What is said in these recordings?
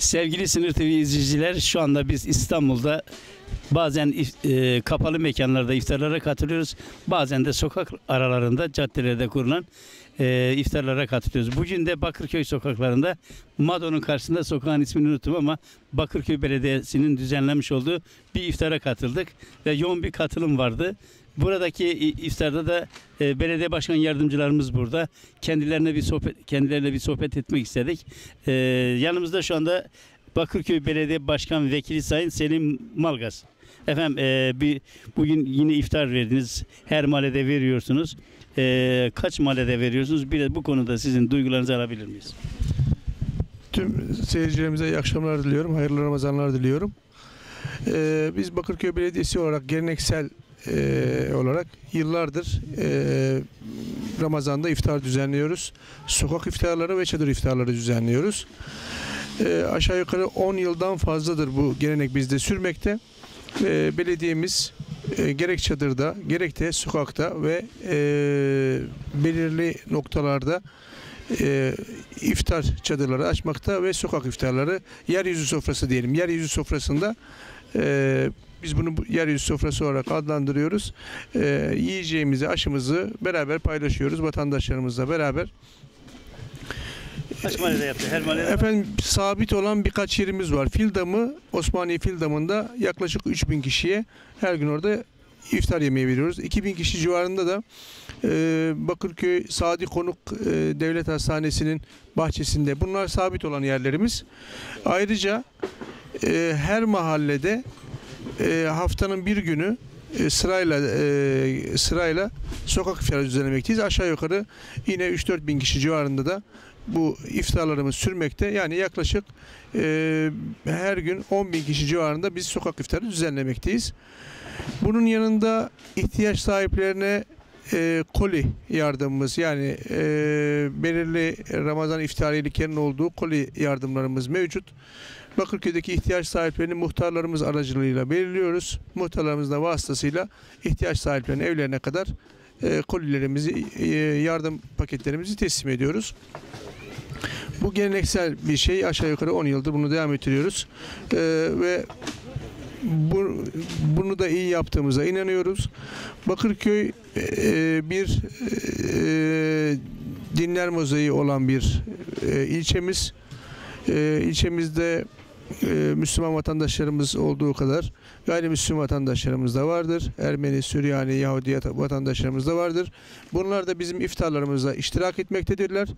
Sevgili Sınır TV izleyiciler şu anda biz İstanbul'da bazen e, kapalı mekanlarda iftarlara katılıyoruz. Bazen de sokak aralarında caddelerde kurulan e, iftarlara katılıyoruz. Bugün de Bakırköy sokaklarında Mado'nun karşısında sokağın ismini unuttum ama Bakırköy Belediyesi'nin düzenlemiş olduğu bir iftara katıldık ve yoğun bir katılım vardı. Buradaki iftarda da e, belediye başkan yardımcılarımız burada. Kendilerine bir sohbet kendilerine bir sohbet etmek istedik. E, yanımızda şu anda Bakırköy Belediye Başkan Vekili Sayın Selim Malgaz. Efendim e, bir bugün yine iftar verdiniz. Her mahallede veriyorsunuz. E, kaç mahallede veriyorsunuz? Bir de bu konuda sizin duygularınızı alabilir miyiz? Tüm seyircilerimize iyi akşamlar diliyorum. Hayırlı Ramazanlar diliyorum. Ee, biz Bakırköy Belediyesi olarak geleneksel e, olarak yıllardır e, Ramazan'da iftar düzenliyoruz. Sokak iftarları ve çadır iftarları düzenliyoruz. Ee, aşağı yukarı 10 yıldan fazladır bu gelenek bizde sürmekte. Ee, belediyemiz e, gerek çadırda gerek de sokakta ve e, belirli noktalarda e, iftar çadırları açmakta ve sokak iftarları yeryüzü sofrası diyelim. Yeryüzü sofrasında e, biz bunu bu yeryüzü sofrası olarak adlandırıyoruz. E, yiyeceğimizi, aşımızı beraber paylaşıyoruz vatandaşlarımızla beraber. Kaç mahallede yaptı? Her mahallede Efendim sabit olan birkaç yerimiz var. Fil Damı, Osmaniye Fil Damı'nda yaklaşık 3000 kişiye her gün orada iftar yemeği veriyoruz. 2000 kişi civarında da e, Bakırköy Sadi Konuk e, Devlet Hastanesi'nin bahçesinde. Bunlar sabit olan yerlerimiz. Ayrıca e, her mahallede e, haftanın bir günü e, sırayla e, sırayla sokak iftarı düzenlemekteyiz. Aşağı yukarı yine 3-4 bin kişi civarında da bu iftarlarımız sürmekte. Yani yaklaşık her gün 10 bin kişi civarında biz sokak iftarı düzenlemekteyiz. Bunun yanında ihtiyaç sahiplerine e, koli yardımımız yani e, belirli Ramazan iftariyeliklerinin olduğu koli yardımlarımız mevcut. Bakırköy'deki ihtiyaç sahiplerini muhtarlarımız aracılığıyla belirliyoruz. Muhtarlarımız da vasıtasıyla ihtiyaç sahiplerinin evlerine kadar e, kolilerimizi, e, yardım paketlerimizi teslim ediyoruz. Bu geleneksel bir şey. Aşağı yukarı 10 yıldır bunu devam ettiriyoruz. E, ve bu, bunu da iyi yaptığımıza inanıyoruz. Bakırköy e, bir e, dinler mozaiği olan bir e, ilçemiz. E, ilçemizde Müslüman vatandaşlarımız olduğu kadar gayrimüslim vatandaşlarımız da vardır. Ermeni, Süryani, Yahudi vatandaşlarımız da vardır. Bunlar da bizim iftarlarımızda iştirak etmektedirler.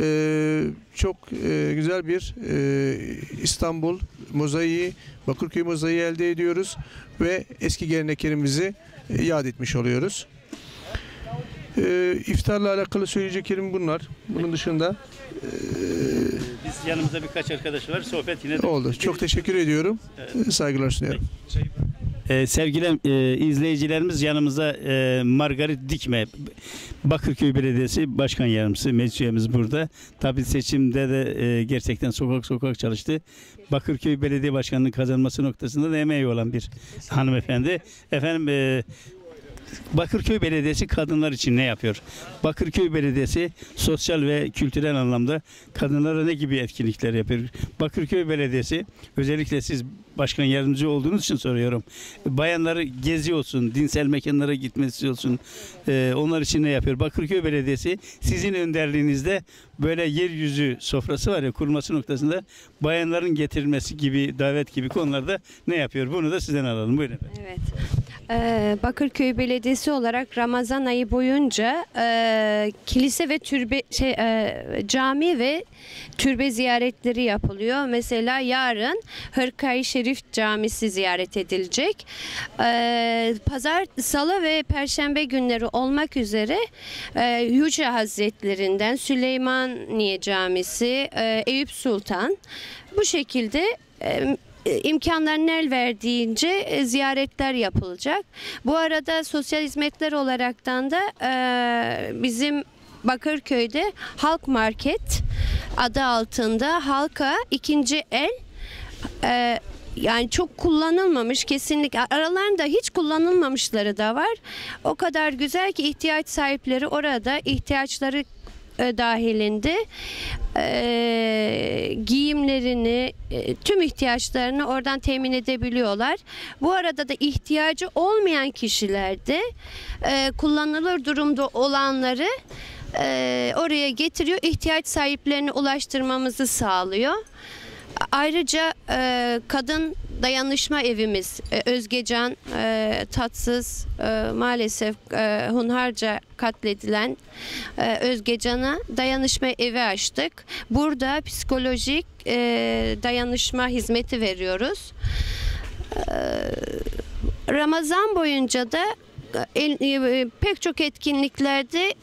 E, çok e, güzel bir e, İstanbul mozaiği, Bakırköy mozaiği elde ediyoruz ve eski geleneklerimizi yad etmiş oluyoruz. E, iftarla alakalı söyleyeceklerim bunlar. Bunun dışında biz yanımızda birkaç arkadaş var. Sohbet yine de oldu. Çok teşekkür ediyorum. Saygılar sunuyorum. Ee, sevgili e, izleyicilerimiz yanımızda e, Margaret Dikme Bakırköy Belediyesi Başkan Yardımcısı meclis üyemiz burada. Tabii seçimde de e, gerçekten sokak sokak çalıştı. Bakırköy Belediye Başkanı'nın kazanması noktasında da emeği olan bir hanımefendi. Efendim e, Bakırköy Belediyesi kadınlar için ne yapıyor? Bakırköy Belediyesi sosyal ve kültürel anlamda kadınlara ne gibi etkinlikler yapıyor? Bakırköy Belediyesi özellikle siz başkan yardımcı olduğunuz için soruyorum. Bayanları gezi olsun, dinsel mekanlara gitmesi olsun. e, onlar için ne yapıyor? Bakırköy Belediyesi sizin önderliğinizde böyle yeryüzü sofrası var ya kurulması noktasında bayanların getirilmesi gibi davet gibi konularda ne yapıyor? Bunu da sizden alalım. Buyurun. Evet. Ee, Bakırköy Belediyesi olarak Ramazan ayı boyunca e, kilise ve türbe şey e, cami ve türbe ziyaretleri yapılıyor. Mesela yarın Hırkay Şerif Camisi ziyaret edilecek. Ee, Pazar, Salı ve Perşembe günleri olmak üzere e, Yüce Hazretlerinden Süleymaniye Camisi, e, Eyüp Sultan bu şekilde e, e, imkanların el verdiğince e, ziyaretler yapılacak. Bu arada sosyal hizmetler olaraktan da e, bizim Bakırköy'de Halk Market adı altında halka ikinci el e, yani çok kullanılmamış kesinlikle aralarında hiç kullanılmamışları da var. O kadar güzel ki ihtiyaç sahipleri orada ihtiyaçları e, dahilinde e, giyimlerini, e, tüm ihtiyaçlarını oradan temin edebiliyorlar. Bu arada da ihtiyacı olmayan kişilerde e, kullanılır durumda olanları oraya getiriyor, ihtiyaç sahiplerine ulaştırmamızı sağlıyor. Ayrıca kadın dayanışma evimiz e, Özgecan e, tatsız e, maalesef hunharca katledilen Özgecan'a dayanışma evi açtık. Burada psikolojik dayanışma hizmeti veriyoruz. Ramazan boyunca da pek çok etkinliklerde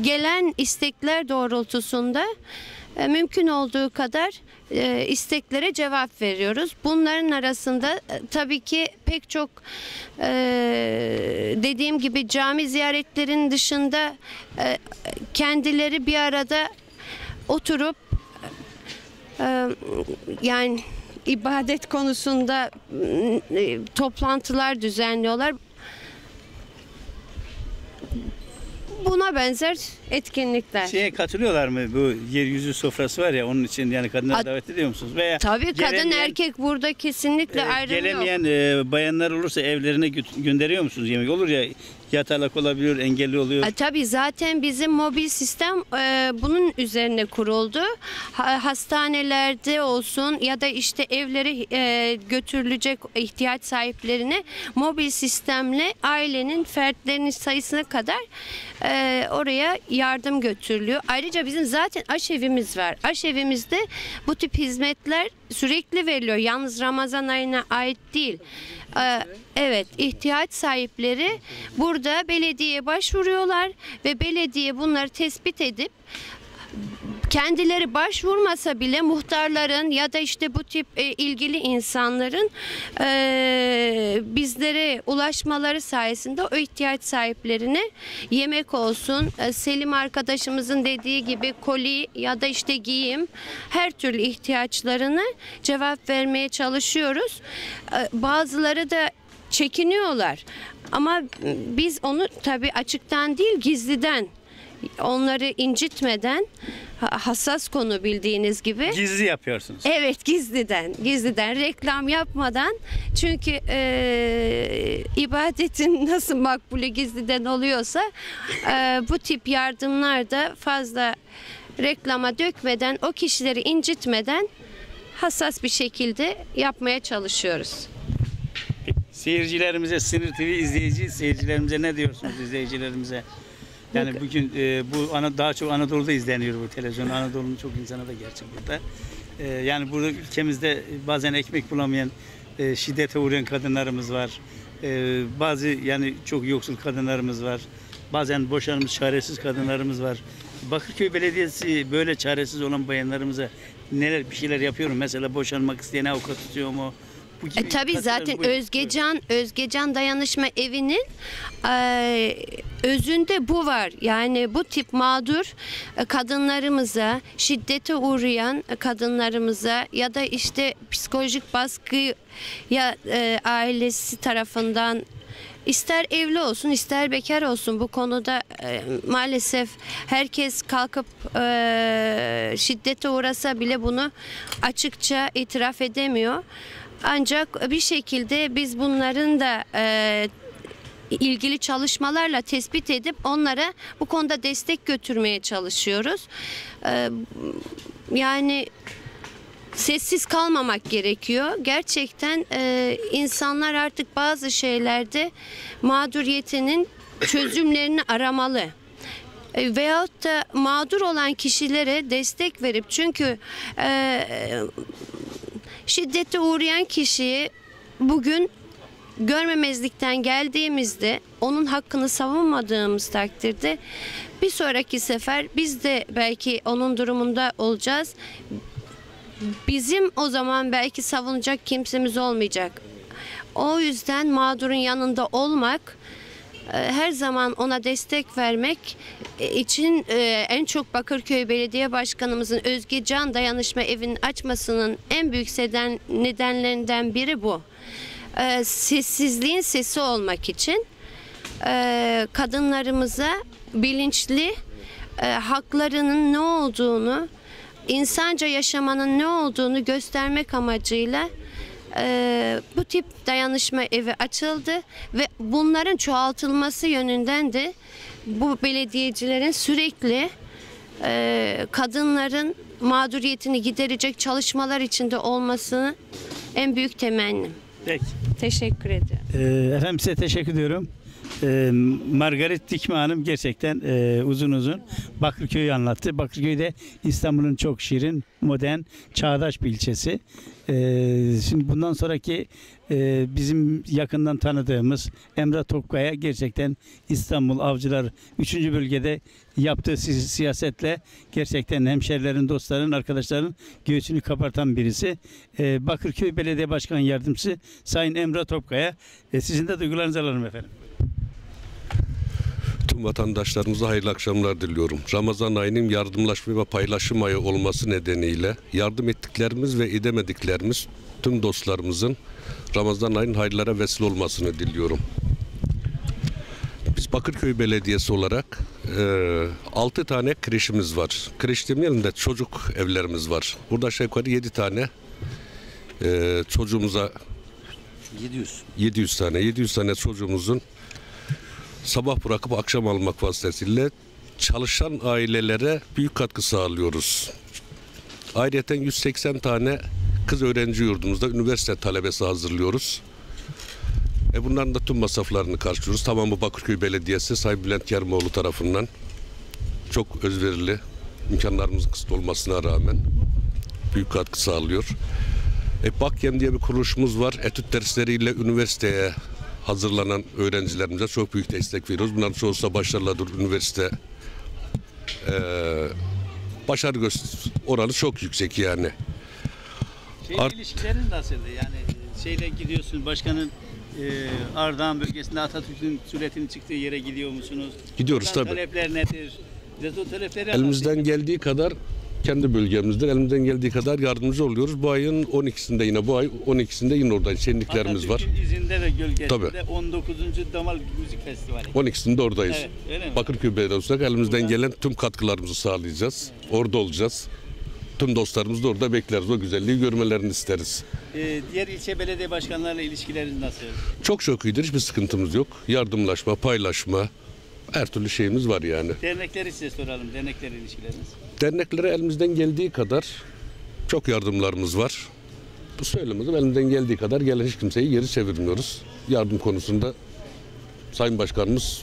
gelen istekler doğrultusunda mümkün olduğu kadar e, isteklere cevap veriyoruz. Bunların arasında e, tabii ki pek çok e, dediğim gibi cami ziyaretlerinin dışında e, kendileri bir arada oturup e, yani ibadet konusunda e, toplantılar düzenliyorlar. Buna benzer etkinlikler. Şeye katılıyorlar mı? Bu yeryüzü sofrası var ya onun için yani kadınları Ad- davet ediyor musunuz? Veya Tabii kadın gelemeyen- erkek burada kesinlikle e, ayrım yok. gelemeyen e, bayanlar olursa evlerine gö- gönderiyor musunuz yemek? Olur ya yatalak olabiliyor, engelli oluyor. E, Tabii zaten bizim mobil sistem e, bunun üzerine kuruldu. Ha- hastanelerde olsun ya da işte evlere e, götürülecek ihtiyaç sahiplerine mobil sistemle ailenin fertlerinin sayısına kadar e, oraya yardım götürülüyor. Ayrıca bizim zaten aşevimiz var. Aşevimizde bu tip hizmetler sürekli veriliyor. Yalnız Ramazan ayına ait değil. Ee, Evet, ihtiyaç sahipleri burada belediyeye başvuruyorlar ve belediye bunları tespit edip kendileri başvurmasa bile muhtarların ya da işte bu tip e, ilgili insanların e, bizlere ulaşmaları sayesinde o ihtiyaç sahiplerine yemek olsun, e, Selim arkadaşımızın dediği gibi koli ya da işte giyim her türlü ihtiyaçlarını cevap vermeye çalışıyoruz. Bazıları da çekiniyorlar. Ama biz onu tabii açıktan değil gizliden onları incitmeden hassas konu bildiğiniz gibi. Gizli yapıyorsunuz. Evet gizliden, gizliden reklam yapmadan çünkü e, ibadetin nasıl makbulü gizliden oluyorsa e, bu tip yardımlar da fazla reklama dökmeden o kişileri incitmeden hassas bir şekilde yapmaya çalışıyoruz. Seyircilerimize, Sınır TV izleyici seyircilerimize ne diyorsunuz izleyicilerimize? Yani bugün e, bu ana, daha çok Anadolu'da izleniyor bu televizyon. Anadolu'nun çok insanı da gerçek burada. E, yani burada ülkemizde bazen ekmek bulamayan, e, şiddete uğrayan kadınlarımız var. E, bazı yani çok yoksul kadınlarımız var. Bazen boşanmış çaresiz kadınlarımız var. Bakırköy Belediyesi böyle çaresiz olan bayanlarımıza neler bir şeyler yapıyor mu? Mesela boşanmak isteyen avukat tutuyor mu? E, tabii zaten. Özgecan Özgecan Dayanışma Evi'nin e, özünde bu var. Yani bu tip mağdur e, kadınlarımıza, şiddete uğrayan kadınlarımıza ya da işte psikolojik baskı ya e, ailesi tarafından İster evli olsun ister bekar olsun bu konuda e, maalesef herkes kalkıp e, şiddete uğrasa bile bunu açıkça itiraf edemiyor. Ancak bir şekilde biz bunların da e, ilgili çalışmalarla tespit edip onlara bu konuda destek götürmeye çalışıyoruz. E, yani sessiz kalmamak gerekiyor. Gerçekten e, insanlar artık bazı şeylerde mağduriyetinin çözümlerini aramalı. E, veyahut da mağdur olan kişilere destek verip çünkü e, şiddete uğrayan kişiyi bugün görmemezlikten geldiğimizde onun hakkını savunmadığımız takdirde bir sonraki sefer biz de belki onun durumunda olacağız bizim o zaman belki savunacak kimsemiz olmayacak. O yüzden mağdurun yanında olmak, her zaman ona destek vermek e, için e, en çok Bakırköy Belediye Başkanımızın Özge Can Dayanışma Evi'nin açmasının en büyük nedenlerinden biri bu. E, Sessizliğin sesi olmak için e, kadınlarımıza bilinçli e, haklarının ne olduğunu, insanca yaşamanın ne olduğunu göstermek amacıyla e, bu tip dayanışma evi açıldı ve bunların çoğaltılması yönünden de bu belediyecilerin sürekli e, kadınların mağduriyetini giderecek çalışmalar içinde olmasını en büyük temennim. Peki. Teşekkür ederim. Ee, efendim size teşekkür ediyorum. Ee, Margaret Dikme Hanım gerçekten e, uzun uzun Bakırköy'ü anlattı. Bakırköy de İstanbul'un çok şirin, modern, çağdaş bir ilçesi. Ee, şimdi bundan sonraki e, bizim yakından tanıdığımız Emrah Topkaya gerçekten İstanbul Avcılar 3. bölgede yaptığı si- siyasetle gerçekten hemşerilerin, dostların, arkadaşların göğsünü kabartan birisi. Ee, Bakırköy Belediye Başkan Yardımcısı Sayın Emrah Topkaya. E, sizin de duygularınızı alalım efendim. Tüm vatandaşlarımıza hayırlı akşamlar diliyorum. Ramazan ayının yardımlaşma ve paylaşım ayı olması nedeniyle yardım ettiklerimiz ve edemediklerimiz tüm dostlarımızın Ramazan ayının hayırlara vesile olmasını diliyorum. Biz Bakırköy Belediyesi olarak 6 tane kreşimiz var. Kreş demeyelim de çocuk evlerimiz var. Burada aşağı yukarı 7 tane e, çocuğumuza 700. 700 tane 700 tane çocuğumuzun sabah bırakıp akşam almak vasıtasıyla çalışan ailelere büyük katkı sağlıyoruz. Ayrıca 180 tane kız öğrenci yurdumuzda üniversite talebesi hazırlıyoruz. E bunların da tüm masraflarını karşılıyoruz. Tamamı Bakırköy Belediyesi Sayın Bülent Kermoğlu tarafından çok özverili imkanlarımızın kısıtlı olmasına rağmen büyük katkı sağlıyor. E, Bakyem diye bir kuruluşumuz var. Etüt dersleriyle üniversiteye hazırlanan öğrencilerimize çok büyük destek veriyoruz. Bunların çoğusu da başarılıdır üniversite. E, başarı oranı çok yüksek yani. Şeyle Art- ilişkileriniz nasıldı? Yani e, şeyle gidiyorsunuz başkanın e, Ardahan bölgesinde Atatürk'ün suretinin çıktığı yere gidiyor musunuz? Gidiyoruz Buradan tabii. Talepler nedir? Elimizden geldiği kadar kendi bölgemizden elimizden geldiği kadar yardımcı oluyoruz. Bu ayın 12'sinde yine bu ay 12'sinde yine orada şenliklerimiz var. İzinde ve gölgesinde Tabii. 19. Damal Müzik Festivali. 12'sinde oradayız. Evet? Bakırköy Belediyesi olarak elimizden Buradan- gelen tüm katkılarımızı sağlayacağız. Orada olacağız. Tüm dostlarımızı da orada bekleriz. O güzelliği görmelerini isteriz. E, diğer ilçe belediye başkanlarıyla ilişkileriniz nasıl? Çok çok iyidir. Hiçbir sıkıntımız yok. Yardımlaşma, paylaşma, her türlü şeyimiz var yani. Dernekleri size soralım. Dernekler ilişkileriniz. Derneklere elimizden geldiği kadar çok yardımlarımız var. Bu söylemezim elimizden geldiği kadar gelen hiç kimseyi geri çevirmiyoruz. Yardım konusunda Sayın Başkanımız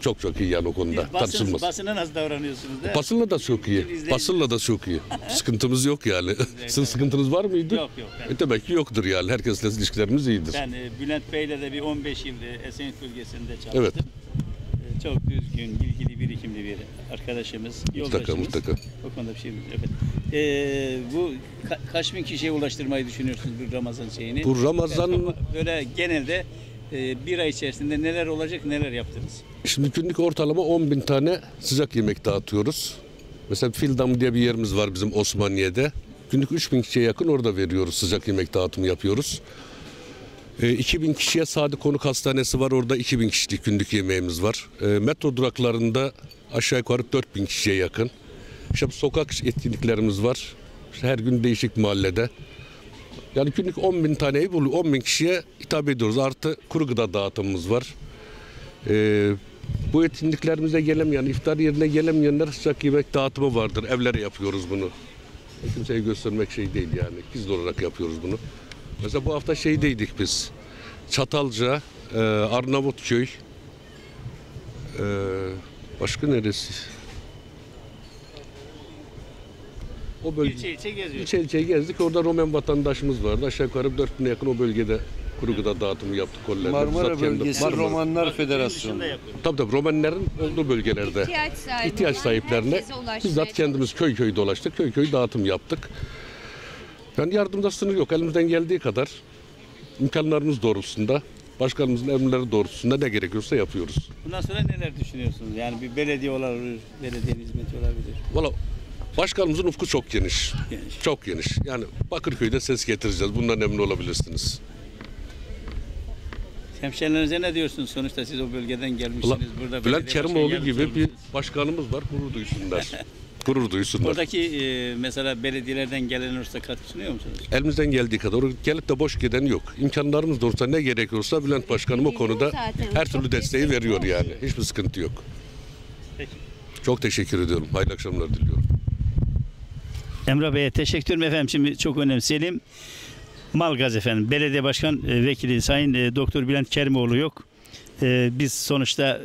çok çok iyi yani o konuda. Basın, Tartışılmaz. basına nasıl davranıyorsunuz? Da? Basınla da çok iyi. Basınla da çok iyi. Sıkıntımız yok yani. Sizin sıkıntınız var mıydı? Yok yok. Ben, E demek ki yoktur yani. Herkesle ilişkilerimiz iyidir. ben e, Bülent Bey'le de bir 15 yıl Esenyurt bölgesinde çalıştım. Evet. Çok düzgün, bilgili, birikimli bir arkadaşımız, Mutlaka yoldaşımız. mutlaka. O konuda bir şey yok. Evet. E, bu ka- kaç bin kişiye ulaştırmayı düşünüyorsunuz bu Ramazan şeyini? Bu Ramazan Yani böyle genelde e, bir ay içerisinde neler olacak, neler yaptınız? Şimdi günlük ortalama 10 bin tane sıcak yemek dağıtıyoruz. Mesela Fildam diye bir yerimiz var bizim Osmaniye'de. Günlük 3 bin kişiye yakın orada veriyoruz. Sıcak yemek dağıtımı yapıyoruz. E, 2000 kişiye Sadi Konuk Hastanesi var. Orada 2000 kişilik günlük yemeğimiz var. E, metro duraklarında aşağı yukarı 4000 kişiye yakın. İşte sokak etkinliklerimiz var. İşte her gün değişik mahallede. Yani günlük 10 bin taneyi buluyor. 10 bin kişiye hitap ediyoruz. Artı kuru gıda dağıtımımız var. Ee, bu etkinliklerimize gelemeyen, iftar yerine gelemeyenler sıcak yemek dağıtımı vardır. Evlere yapıyoruz bunu. Kimseye göstermek şey değil yani. Gizli olarak yapıyoruz bunu. Mesela bu hafta şeydeydik biz. Çatalca, e, Arnavutköy, e, başka neresi? O bölge. İlçe ilçe geziyorsunuz. İlçe ilçe gezdik. Orada Romen vatandaşımız vardı. Aşağı yukarı 4000'e yakın o bölgede kuru gıda dağıtımı yaptık. kollarda. Marmara Bölgesi Marmara. Romanlar Federasyonu. Tabii tabii Romenlerin olduğu bölgelerde İhtiyaç sahibi ihtiyaç sahiplerine bizzat kendimiz köy köy dolaştık. Köy köy dağıtım yaptık. Yani yardımda sınır yok. Elimizden geldiği kadar imkanlarımız doğrultusunda, başkanımızın emirleri doğrultusunda ne gerekiyorsa yapıyoruz. Bundan sonra neler düşünüyorsunuz? Yani bir belediye olabilir, belediye hizmeti olabilir. Valla başkanımızın ufku çok geniş. Geniş. Çok geniş. Yani Bakırköy'de ses getireceğiz. Bundan emin olabilirsiniz. Hemşerilerinize ne diyorsunuz? Sonuçta siz o bölgeden gelmişsiniz. Ulan, Burada Bülent Kerimoğlu gibi bir başkanımız var. Gurur duysunlar. Gurur duysunlar. Oradaki e, mesela belediyelerden gelen olursa katkı sunuyor musunuz? Elimizden geldiği kadar. Gelip de boş giden yok. İmkanlarımız da olsa ne gerekiyorsa Bülent Başkanım o konuda Zaten her çok türlü desteği veriyor olsun. yani. Hiçbir sıkıntı yok. Peki. Çok teşekkür ediyorum. Hayırlı akşamlar diliyorum. Emrah Bey'e teşekkür ederim efendim. Şimdi çok önemseyelim. Malgaz efendim. Belediye Başkan e, Vekili Sayın e, Doktor Bülent Kerimoğlu yok. E, biz sonuçta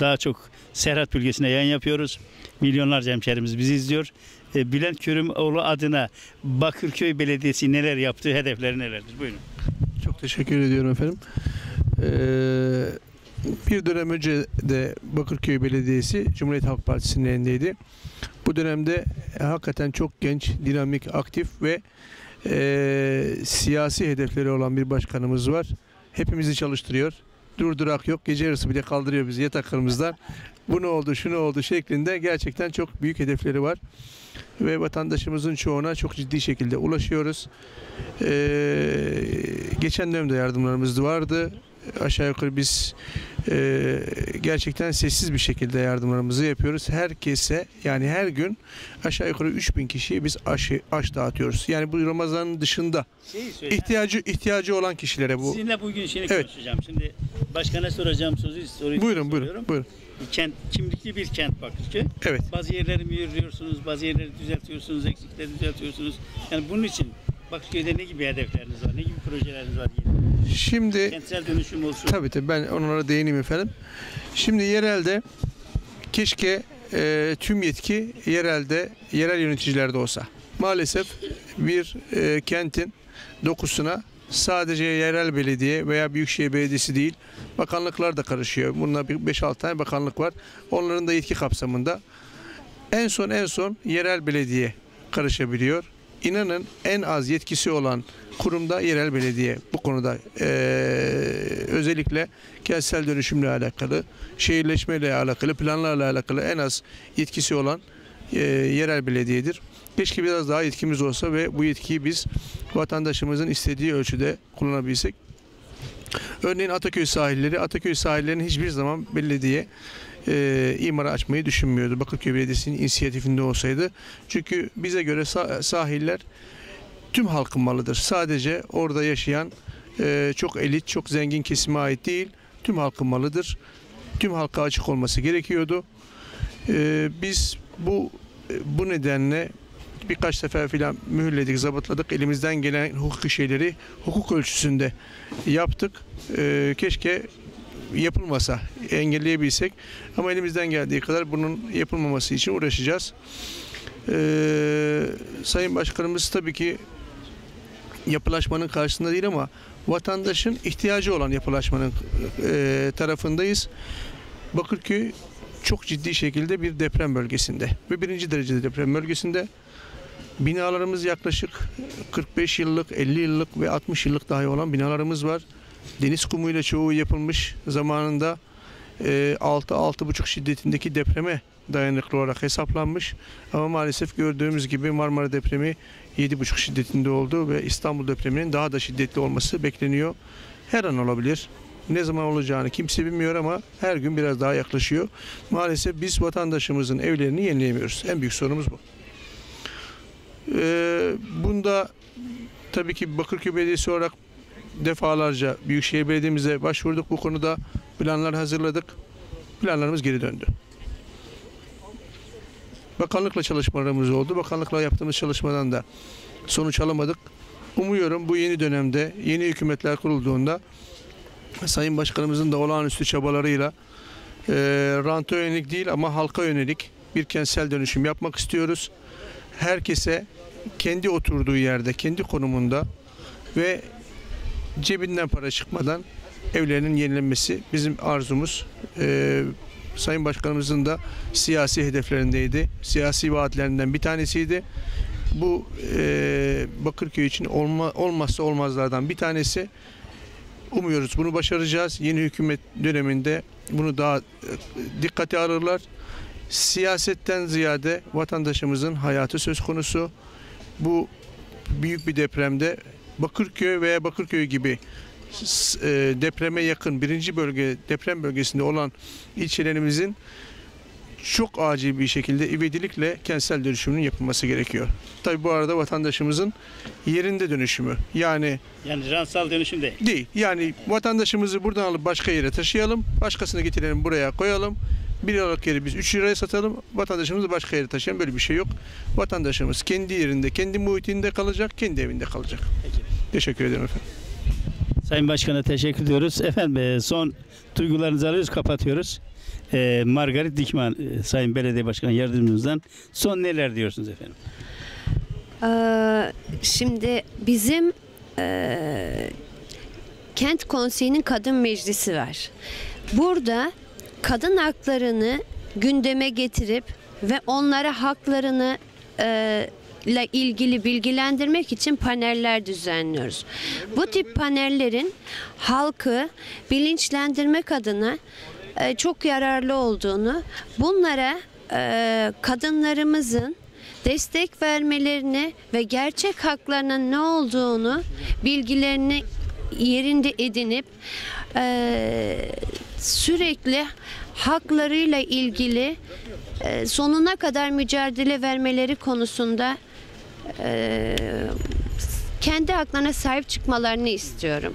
daha çok Serhat bölgesine yayın yapıyoruz. Milyonlarca hemşerimiz bizi izliyor. E, Bülent Kerimoğlu adına Bakırköy Belediyesi neler yaptı, hedefleri nelerdir? Buyurun. Çok teşekkür ediyorum efendim. Ee, bir dönem önce de Bakırköy Belediyesi Cumhuriyet Halk Partisi'nin elindeydi. Bu dönemde hakikaten çok genç, dinamik, aktif ve e, siyasi hedefleri olan bir başkanımız var. Hepimizi çalıştırıyor. Durdurak yok. Gece yarısı bile kaldırıyor bizi yataklarımızdan. Bu ne oldu, şu ne oldu şeklinde gerçekten çok büyük hedefleri var. Ve vatandaşımızın çoğuna çok ciddi şekilde ulaşıyoruz. Ee, geçen dönemde yardımlarımız vardı. Aşağı yukarı biz e, gerçekten sessiz bir şekilde yardımlarımızı yapıyoruz. Herkese yani her gün aşağı yukarı 3000 kişiye biz aşı, aş dağıtıyoruz. Yani bu Ramazan'ın dışında Şeyi söyle. ihtiyacı ihtiyacı olan kişilere bu. Sizinle bugün şimdi Evet. konuşacağım. Şimdi başkana soracağım sözü soruyu Buyurun buyurun buyurun. Kent, kimlikli bir kent Bakırköy. Evet. Bazı yerleri mühürlüyorsunuz, bazı yerleri düzeltiyorsunuz, eksikleri düzeltiyorsunuz. Yani bunun için Bakırköy'de ne gibi hedefleriniz var, ne gibi projeleriniz var? Şimdi Kentsel dönüşüm olsun. Tabii tabii ben onlara değineyim efendim. Şimdi yerelde keşke e, tüm yetki yerelde yerel yöneticilerde olsa. Maalesef bir e, kentin dokusuna sadece yerel belediye veya büyükşehir belediyesi değil bakanlıklar da karışıyor. Bununla bir 5-6 tane bakanlık var. Onların da yetki kapsamında. En son en son yerel belediye karışabiliyor. İnanın en az yetkisi olan kurumda yerel belediye bu konuda eee, özellikle kentsel dönüşümle alakalı, şehirleşmeyle alakalı, planlarla alakalı en az yetkisi olan eee, yerel belediyedir. Keşke biraz daha yetkimiz olsa ve bu yetkiyi biz vatandaşımızın istediği ölçüde kullanabilsek. Örneğin Ataköy sahilleri, Ataköy sahillerini hiçbir zaman belediye e, imara açmayı düşünmüyordu. Bakırköy Belediyesi'nin inisiyatifinde olsaydı. Çünkü bize göre sa- sahiller tüm halkın malıdır. Sadece orada yaşayan e, çok elit, çok zengin kesime ait değil. Tüm halkın malıdır. Tüm halka açık olması gerekiyordu. E, biz bu bu nedenle birkaç sefer filan mühürledik, zabıtladık. Elimizden gelen hukuki şeyleri hukuk ölçüsünde yaptık. E, keşke yapılmasa, engelleyebilsek. Ama elimizden geldiği kadar bunun yapılmaması için uğraşacağız. Ee, Sayın Başkanımız tabii ki yapılaşmanın karşısında değil ama vatandaşın ihtiyacı olan yapılaşmanın e, tarafındayız. Bakırköy çok ciddi şekilde bir deprem bölgesinde ve birinci derecede deprem bölgesinde binalarımız yaklaşık 45 yıllık, 50 yıllık ve 60 yıllık dahi olan binalarımız var. Deniz kumuyla çoğu yapılmış zamanında e, 6-6,5 şiddetindeki depreme dayanıklı olarak hesaplanmış. Ama maalesef gördüğümüz gibi Marmara depremi 7,5 şiddetinde oldu ve İstanbul depreminin daha da şiddetli olması bekleniyor. Her an olabilir. Ne zaman olacağını kimse bilmiyor ama her gün biraz daha yaklaşıyor. Maalesef biz vatandaşımızın evlerini yenileyemiyoruz. En büyük sorunumuz bu. Ee, bunda tabii ki Bakırköy Belediyesi olarak defalarca Büyükşehir Belediye'mize başvurduk. Bu konuda planlar hazırladık. Planlarımız geri döndü. Bakanlıkla çalışmalarımız oldu. Bakanlıkla yaptığımız çalışmadan da sonuç alamadık. Umuyorum bu yeni dönemde yeni hükümetler kurulduğunda Sayın Başkanımızın da olağanüstü çabalarıyla e, ranta yönelik değil ama halka yönelik bir kentsel dönüşüm yapmak istiyoruz. Herkese kendi oturduğu yerde, kendi konumunda ve cebinden para çıkmadan evlerinin yenilenmesi bizim arzumuz. Ee, Sayın Başkanımızın da siyasi hedeflerindeydi. Siyasi vaatlerinden bir tanesiydi. Bu e, Bakırköy için olma, olmazsa olmazlardan bir tanesi. Umuyoruz bunu başaracağız. Yeni hükümet döneminde bunu daha e, dikkate alırlar. Siyasetten ziyade vatandaşımızın hayatı söz konusu. Bu büyük bir depremde Bakırköy veya Bakırköy gibi depreme yakın birinci bölge deprem bölgesinde olan ilçelerimizin çok acil bir şekilde ivedilikle kentsel dönüşümünün yapılması gerekiyor. Tabi bu arada vatandaşımızın yerinde dönüşümü yani Yani ransal dönüşüm değil. değil. Yani vatandaşımızı buradan alıp başka yere taşıyalım, başkasını getirelim buraya koyalım. Bir liralık yeri biz 3 liraya satalım, vatandaşımızı başka yere taşıyalım. Böyle bir şey yok. Vatandaşımız kendi yerinde, kendi muhitinde kalacak, kendi evinde kalacak. Peki. Teşekkür ederim efendim. Sayın Başkan'a teşekkür ediyoruz. Efendim e, son duygularınızı alıyoruz, kapatıyoruz. E, Margaret Dikman, e, Sayın Belediye Başkan Yardımcımızdan son neler diyorsunuz efendim? Ee, şimdi bizim e, kent konseyinin kadın meclisi var. Burada kadın haklarını gündeme getirip ve onlara haklarını e, ile ilgili bilgilendirmek için paneller düzenliyoruz. Bu tip panellerin halkı bilinçlendirmek adına e, çok yararlı olduğunu, bunlara e, kadınlarımızın destek vermelerini ve gerçek haklarının ne olduğunu bilgilerini yerinde edinip e, sürekli haklarıyla ilgili e, sonuna kadar mücadele vermeleri konusunda e, kendi haklarına sahip çıkmalarını istiyorum.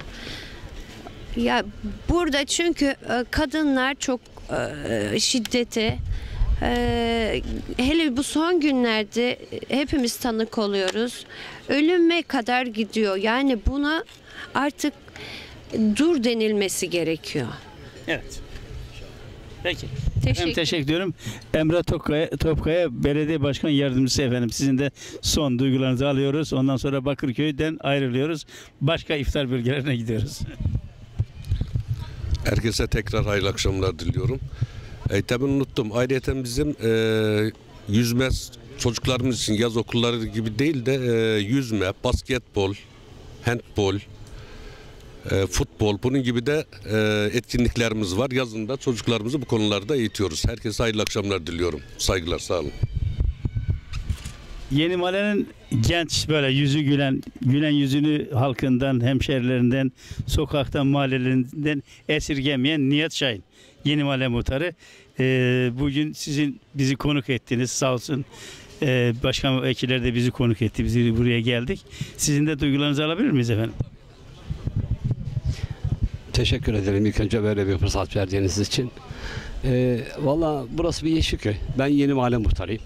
Ya burada çünkü e, kadınlar çok e, şiddete e, hele bu son günlerde hepimiz tanık oluyoruz. Ölüme kadar gidiyor. Yani bunu artık dur denilmesi gerekiyor. Evet. Peki. Teşekkür Efendim teşekkür ediyorum. Emrah Topkaya, Topkaya Belediye Başkan Yardımcısı efendim. Sizin de son duygularınızı alıyoruz. Ondan sonra Bakırköy'den ayrılıyoruz. Başka iftar bölgelerine gidiyoruz. Herkese tekrar hayırlı akşamlar diliyorum. E, tabii unuttum. Ayrıca bizim e, yüzme çocuklarımız için yaz okulları gibi değil de e, yüzme, basketbol, handbol, e, futbol bunun gibi de e, etkinliklerimiz var. Yazında çocuklarımızı bu konularda eğitiyoruz. Herkese hayırlı akşamlar diliyorum. Saygılar, sağ olun. Yeni Mahallenin genç böyle yüzü gülen, gülen yüzünü halkından, hemşerilerinden, sokaktan, mahallelerinden esirgemeyen Nihat Şahin. Yeni Mahalle Muhtarı. Ee, bugün sizin bizi konuk ettiniz sağ olsun. Ee, başkan vekiller de bizi konuk etti. Bizi buraya geldik. Sizin de duygularınızı alabilir miyiz efendim? Teşekkür ederim ilk önce böyle bir fırsat verdiğiniz için. Ee, Valla burası bir Yeşilköy. Ben yeni mahalle muhtarıyım.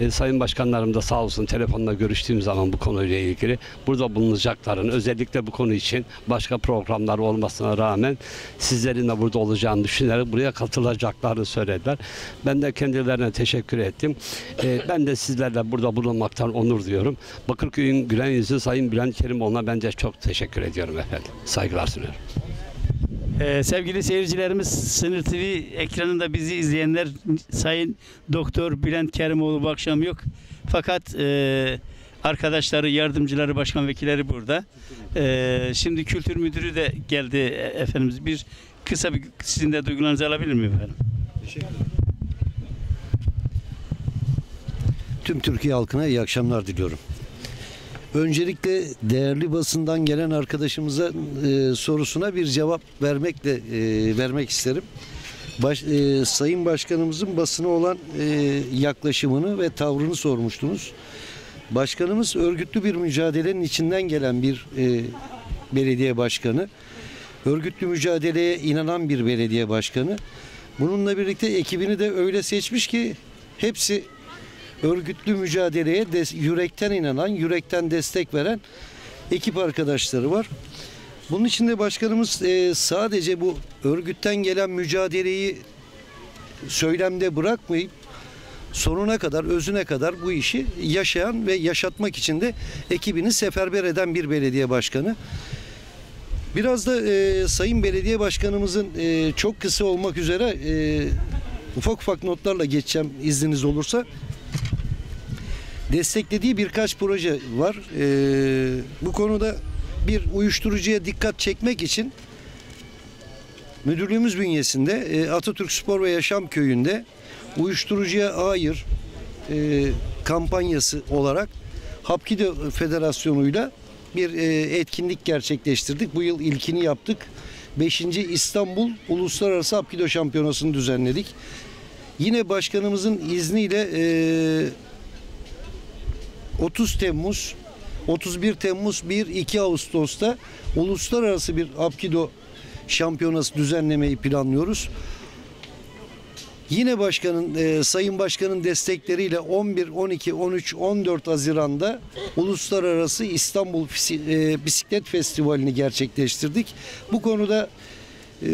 Ee, sayın başkanlarım da sağ olsun telefonla görüştüğüm zaman bu konuyla ilgili burada bulunacakların özellikle bu konu için başka programlar olmasına rağmen sizlerin de burada olacağını düşünerek buraya katılacaklarını söylediler. Ben de kendilerine teşekkür ettim. Ee, ben de sizlerle burada bulunmaktan onur duyuyorum. Bakırköy'ün gülen yüzü Sayın Bülent Kerimoğlu'na bence çok teşekkür ediyorum efendim. Saygılar sunuyorum. Ee, sevgili seyircilerimiz Sınır TV ekranında bizi izleyenler Sayın Doktor Bülent Kerimoğlu bu akşam yok. Fakat e, arkadaşları, yardımcıları, başkan vekilleri burada. E, şimdi kültür müdürü de geldi e, efendimiz. Bir kısa bir sizin de duygularınızı alabilir miyim efendim? Tüm Türkiye halkına iyi akşamlar diliyorum. Öncelikle değerli basından gelen arkadaşımıza e, sorusuna bir cevap vermekle e, vermek isterim. Baş, e, Sayın Başkanımızın basına olan e, yaklaşımını ve tavrını sormuştunuz. Başkanımız örgütlü bir mücadelenin içinden gelen bir e, belediye başkanı. Örgütlü mücadeleye inanan bir belediye başkanı. Bununla birlikte ekibini de öyle seçmiş ki hepsi örgütlü mücadeleye des- yürekten inanan, yürekten destek veren ekip arkadaşları var. Bunun için de başkanımız e, sadece bu örgütten gelen mücadeleyi söylemde bırakmayıp sonuna kadar, özüne kadar bu işi yaşayan ve yaşatmak için de ekibini seferber eden bir belediye başkanı. Biraz da e, Sayın Belediye Başkanımızın e, çok kısa olmak üzere e, ufak ufak notlarla geçeceğim izniniz olursa desteklediği birkaç proje var. Ee, bu konuda bir uyuşturucuya dikkat çekmek için müdürlüğümüz bünyesinde e, Atatürk Spor ve Yaşam Köyü'nde uyuşturucuya hayır e, kampanyası olarak Hapkido Federasyonu'yla bir e, etkinlik gerçekleştirdik. Bu yıl ilkini yaptık. 5. İstanbul Uluslararası Apkido Şampiyonası'nı düzenledik. Yine başkanımızın izniyle e, 30 Temmuz, 31 Temmuz, 1-2 Ağustos'ta uluslararası bir Apkido şampiyonası düzenlemeyi planlıyoruz. Yine başkanın, e, Sayın Başkan'ın destekleriyle 11, 12, 13, 14 Haziran'da Uluslararası İstanbul e, Bisiklet Festivali'ni gerçekleştirdik. Bu konuda e,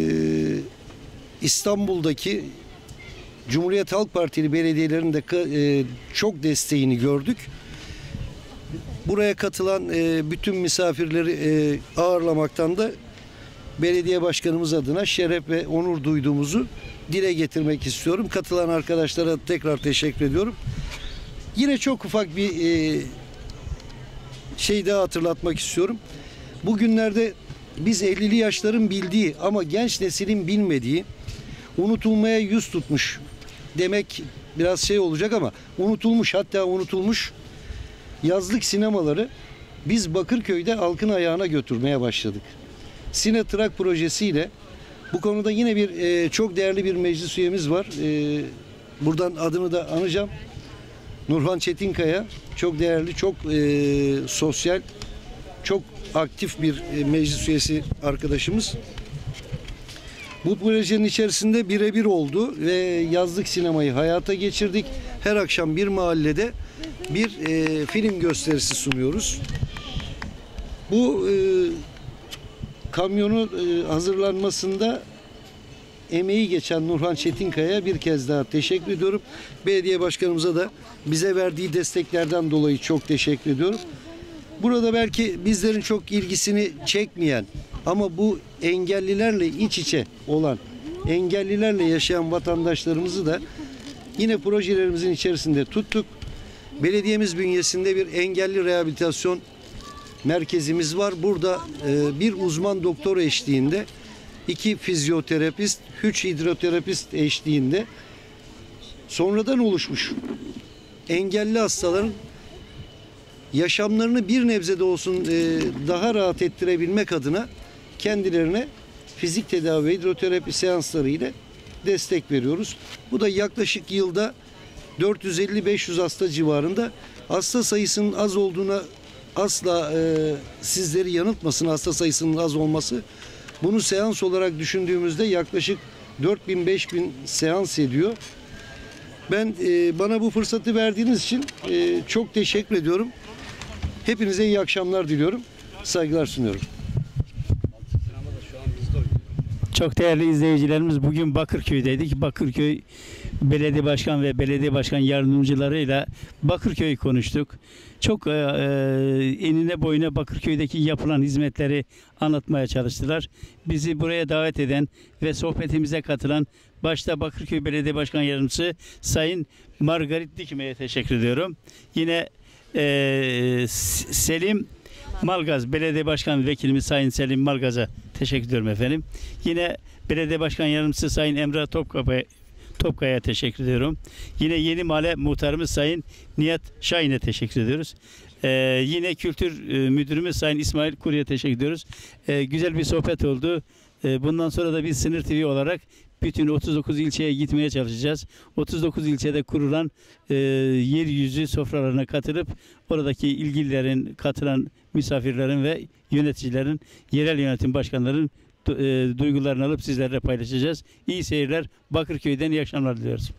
İstanbul'daki Cumhuriyet Halk Partili belediyelerin de e, çok desteğini gördük. Buraya katılan e, bütün misafirleri e, ağırlamaktan da belediye başkanımız adına şeref ve onur duyduğumuzu dile getirmek istiyorum. Katılan arkadaşlara tekrar teşekkür ediyorum. Yine çok ufak bir e, şey daha hatırlatmak istiyorum. Bugünlerde biz 50'li yaşların bildiği ama genç neslin bilmediği unutulmaya yüz tutmuş demek biraz şey olacak ama unutulmuş hatta unutulmuş yazlık sinemaları biz Bakırköy'de halkın ayağına götürmeye başladık. Sine Trak projesiyle bu konuda yine bir e, çok değerli bir meclis üyemiz var. E, buradan adını da anacağım. Nurhan Çetinkaya çok değerli, çok e, sosyal, çok aktif bir e, meclis üyesi arkadaşımız. Bu projenin içerisinde birebir oldu ve yazlık sinemayı hayata geçirdik. Her akşam bir mahallede bir e, film gösterisi sunuyoruz. Bu e, kamyonu e, hazırlanmasında emeği geçen Nurhan Çetinkaya bir kez daha teşekkür ediyorum. Belediye başkanımıza da bize verdiği desteklerden dolayı çok teşekkür ediyorum. Burada belki bizlerin çok ilgisini çekmeyen ama bu engellilerle iç içe olan, engellilerle yaşayan vatandaşlarımızı da yine projelerimizin içerisinde tuttuk. Belediyemiz bünyesinde bir engelli rehabilitasyon merkezimiz var. Burada e, bir uzman doktor eşliğinde iki fizyoterapist, üç hidroterapist eşliğinde sonradan oluşmuş engelli hastaların yaşamlarını bir nebze de olsun e, daha rahat ettirebilmek adına kendilerine fizik tedavi ve hidroterapi seansları ile destek veriyoruz. Bu da yaklaşık yılda 450-500 hasta civarında hasta sayısının az olduğuna asla e, sizleri yanıltmasın hasta sayısının az olması. Bunu seans olarak düşündüğümüzde yaklaşık 4000-5000 seans ediyor. Ben e, bana bu fırsatı verdiğiniz için e, çok teşekkür ediyorum. Hepinize iyi akşamlar diliyorum. Saygılar sunuyorum. Çok değerli izleyicilerimiz bugün Bakırköy'deydik. Bakırköy Belediye Başkan ve Belediye Başkan yardımcılarıyla Bakırköy'ü konuştuk. Çok e, e, enine boyuna Bakırköy'deki yapılan hizmetleri anlatmaya çalıştılar. Bizi buraya davet eden ve sohbetimize katılan başta Bakırköy Belediye Başkan Yardımcısı Sayın Margarit Dikme'ye teşekkür ediyorum. Yine e, Selim Malgaz Belediye Başkan Vekilimiz Sayın Selim Malgaz'a teşekkür ediyorum efendim. Yine Belediye Başkan Yardımcısı Sayın Emrah Topkapı Topkaya'ya teşekkür ediyorum. Yine Yeni Mahalle Muhtarımız Sayın Nihat Şahin'e teşekkür ediyoruz. Ee, yine Kültür e, Müdürümüz Sayın İsmail Kuru'ya teşekkür ediyoruz. Ee, güzel bir sohbet oldu. Ee, bundan sonra da biz Sınır TV olarak bütün 39 ilçeye gitmeye çalışacağız. 39 ilçede kurulan e, yeryüzü sofralarına katılıp oradaki ilgililerin, katılan misafirlerin ve yöneticilerin, yerel yönetim başkanların du- e, duygularını alıp sizlerle paylaşacağız. İyi seyirler. Bakırköy'den iyi akşamlar diliyoruz.